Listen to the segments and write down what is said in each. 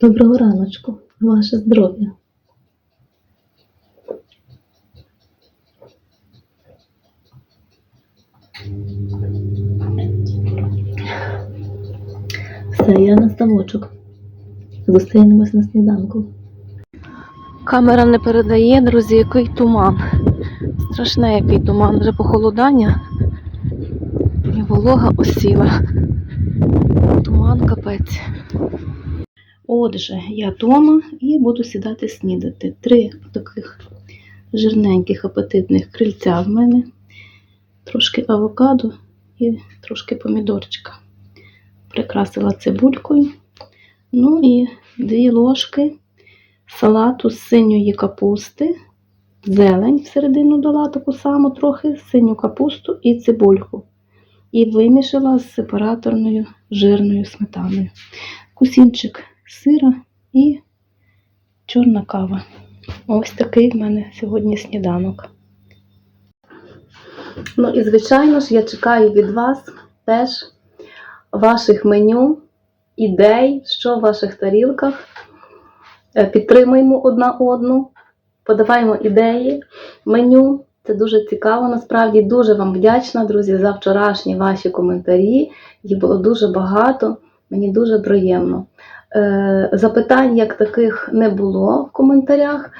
Доброго раночку, ваше здоров'я. Все, я на ставочок. Зустрінемось на сніданку. Камера не передає, друзі, який туман. Страшне який туман, вже похолодання. І волога осіла. Туман капець. Отже, я вдома і буду сідати снідати. Три таких жирненьких апетитних крильця в мене, трошки авокадо і трошки помідорчика. Прикрасила цибулькою. Ну і дві ложки салату з синьої капусти, зелень всередину дала таку саму трохи, синю капусту і цибульку. І вимішала з сепараторною жирною сметаною. Кусінчик сира і чорна кава. Ось такий в мене сьогодні сніданок. Ну і, звичайно ж, я чекаю від вас теж ваших меню, ідей, що в ваших тарілках. Е, Підтримуємо одна одну, подаваємо ідеї, меню. Це дуже цікаво. Насправді дуже вам вдячна, друзі, за вчорашні ваші коментарі. Їх було дуже багато. Мені дуже приємно. Е, Запитань як таких не було в коментарях.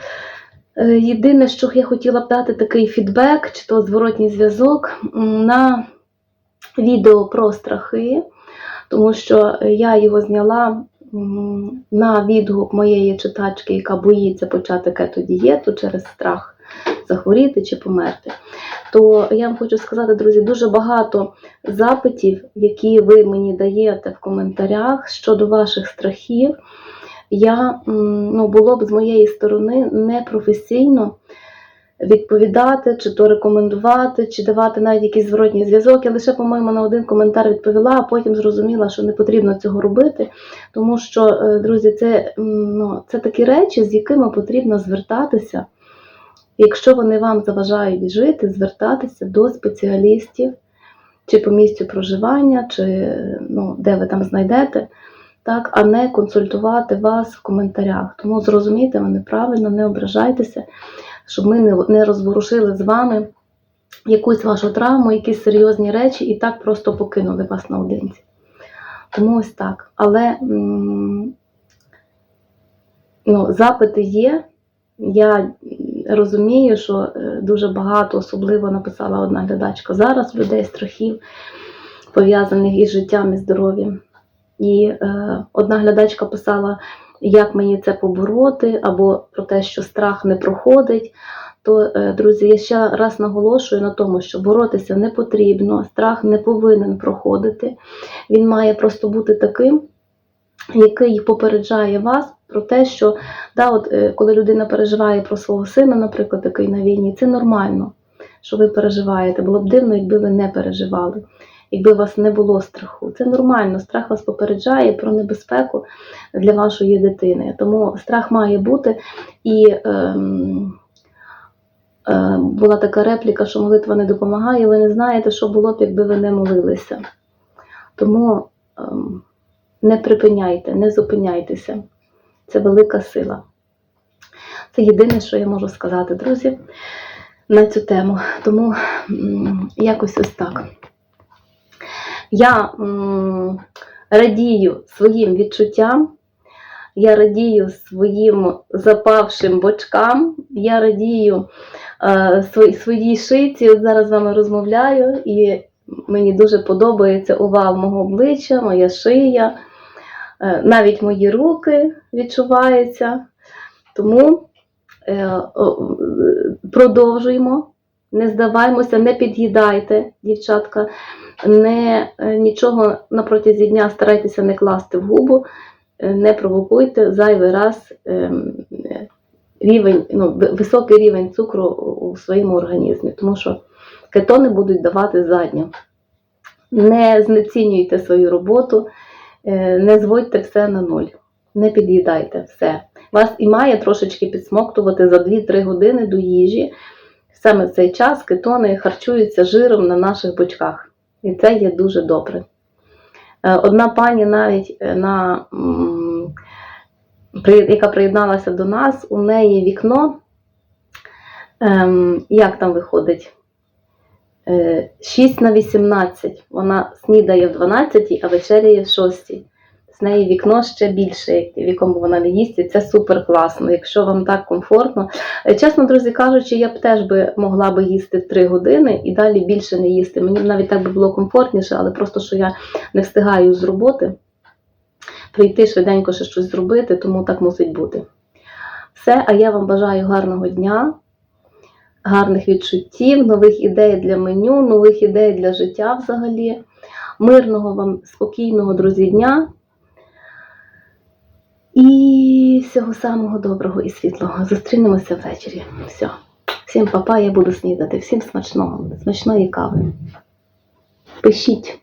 Е, Єдине, що я хотіла б дати такий фідбек, чи то зворотній зв'язок на відео про страхи, тому що я його зняла на відгук моєї читачки, яка боїться почати кетодієту через страх захворіти чи померти. То я вам хочу сказати, друзі, дуже багато запитів, які ви мені даєте в коментарях щодо ваших страхів. Я ну, було б з моєї сторони непрофесійно відповідати, чи то рекомендувати, чи давати навіть якийсь зворотній зв'язок. Я лише, по-моєму, на один коментар відповіла, а потім зрозуміла, що не потрібно цього робити. Тому що, е, друзі, це, ну, це такі речі, з якими потрібно звертатися. Якщо вони вам заважають жити, звертатися до спеціалістів, чи по місцю проживання, чи ну, де ви там знайдете, так, а не консультувати вас в коментарях. Тому зрозумійте мене правильно, не ображайтеся, щоб ми не, розворушили з вами якусь вашу травму, якісь серйозні речі і так просто покинули вас наодинці. Тому ось так. Але ну, запити є. Я розумію, що е, дуже багато, особливо написала одна глядачка зараз людей страхів, пов'язаних із життям і здоров'ям. І е, одна глядачка писала, як мені це побороти, або про те, що страх не проходить. То, е, друзі, я ще раз наголошую на тому, що боротися не потрібно, страх не повинен проходити. Він має просто бути таким, який попереджає вас про те, що да, от, е, коли людина переживає про свого сина, наприклад, який на війні, це нормально, що ви переживаєте. Було б дивно, якби ви не переживали, якби у вас не було страху. Це нормально, страх вас попереджає про небезпеку для вашої дитини. Тому страх має бути і. Ем, е, була така репліка, що молитва не допомагає, ви не знаєте, що було б, якби ви не молилися. Тому ем, не припиняйте, не зупиняйтеся. Це велика сила. Це єдине, що я можу сказати, друзі, на цю тему. Тому якось ось так. Я радію своїм відчуттям, я радію своїм запавшим бочкам, я радію е, своїй шиці. От зараз з вами розмовляю, і мені дуже подобається овал мого обличчя, моя шия. Е, навіть мої руки відчуваються. Тому е, продовжуємо, не здаваймося, не під'їдайте, дівчатка, не, е, нічого на протязі дня старайтеся не класти в губу, не провокуйте зайвий раз рівень, ну, високий рівень цукру у своєму організмі, тому що кетони будуть давати задню. Не знецінюйте свою роботу. Е, не зводьте все на нуль, не під'їдайте все. Вас і має трошечки підсмоктувати за 2-3 години до їжі. Саме в цей час кетони харчуються жиром на наших бочках. І це є дуже добре. Е, Одна пані навіть е, на яка приєдналася до нас, у неї вікно. Ем, як там виходить? Е, 6 на 18. Вона снідає в 12, а вечеряє в 6. З неї вікно ще більше, в якому вона не їсть, і це супер класно. Якщо вам так комфортно. Е, Чесно, друзі кажучи, я б теж би могла би їсти 3 години і далі більше не їсти. Мені навіть так би було комфортніше, але просто що я не встигаю з роботи прийти швиденько ще щось зробити, тому так мусить бути. Все, а я вам бажаю гарного дня, гарних відчуттів, нових ідей для меню, нових ідей для життя взагалі. Мирного вам, спокійного, друзі, дня. І всього самого доброго і світлого. Зустрінемося ввечері. Все. Всім папа, я буду снідати. Всім смачного, смачної кави. Пишіть.